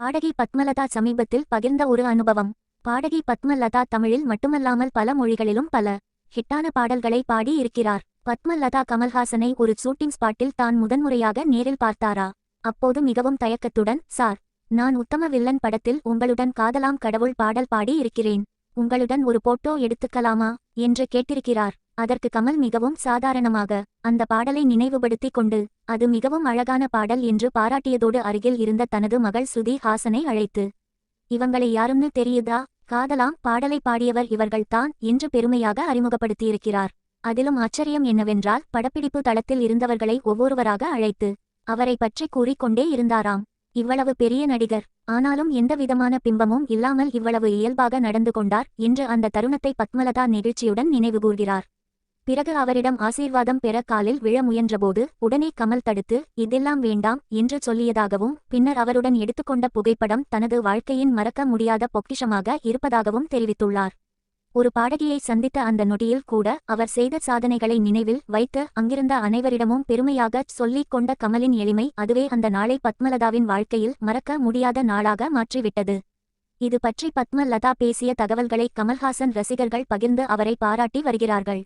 பாடகி பத்மலதா சமீபத்தில் பகிர்ந்த ஒரு அனுபவம். பாடகி பத்மலதா தமிழில் மட்டுமல்லாமல் பல மொழிகளிலும் பல ஹிட்டான பாடல்களை பாடி இருக்கிறார். பத்மலதா கமல்ஹாசனை ஒரு ஷூட்டிங் ஸ்பாட்டில் தான் முதன்முறையாக நேரில் பார்த்தாரா? அப்போது மிகவும் தயக்கத்துடன் சார் நான் உத்தம வில்லன் படத்தில் உங்களுடன் காதலாம் கடவுள் பாடல் பாடி இருக்கிறேன். உங்களுடன் ஒரு போட்டோ எடுத்துக்கலாமா? என்று கேட்டிருக்கிறார். அதற்கு கமல் மிகவும் சாதாரணமாக அந்த பாடலை நினைவுபடுத்திக் கொண்டு அது மிகவும் அழகான பாடல் என்று பாராட்டியதோடு அருகில் இருந்த தனது மகள் சுதி ஹாசனை அழைத்து இவங்களை யாருன்னு தெரியுதா? காதலாம் பாடலை பாடியவர் இவர்கள்தான் என்று பெருமையாக அறிமுகப்படுத்தியிருக்கிறார். அதிலும் ஆச்சரியம் என்னவென்றால் படப்பிடிப்பு தளத்தில் இருந்தவர்களை ஒவ்வொருவராக அழைத்து அவரை பற்றி கூறிக்கொண்டே இருந்தாராம். இவ்வளவு பெரிய நடிகர். ஆனாலும் எந்தவிதமான பிம்பமும் இல்லாமல் இவ்வளவு இயல்பாக நடந்து கொண்டார் என்று அந்த தருணத்தை பத்மலதா நெகிழ்ச்சியுடன் நினைவுகூர்கிறார் பிறகு அவரிடம் ஆசீர்வாதம் பெற காலில் விழ முயன்றபோது உடனே கமல் தடுத்து இதெல்லாம் வேண்டாம் என்று சொல்லியதாகவும் பின்னர் அவருடன் எடுத்துக்கொண்ட புகைப்படம் தனது வாழ்க்கையின் மறக்க முடியாத பொக்கிஷமாக இருப்பதாகவும் தெரிவித்துள்ளார். ஒரு பாடகியை சந்தித்த அந்த நொடியில் கூட அவர் செய்த சாதனைகளை நினைவில் வைத்து அங்கிருந்த அனைவரிடமும் பெருமையாக சொல்லிக் கொண்ட கமலின் எளிமை அதுவே அந்த நாளை பத்மலதாவின் வாழ்க்கையில் மறக்க முடியாத நாளாக மாற்றிவிட்டது. இது பற்றி பத்மலதா பேசிய தகவல்களை கமல்ஹாசன் ரசிகர்கள் பகிர்ந்து அவரை பாராட்டி வருகிறார்கள்.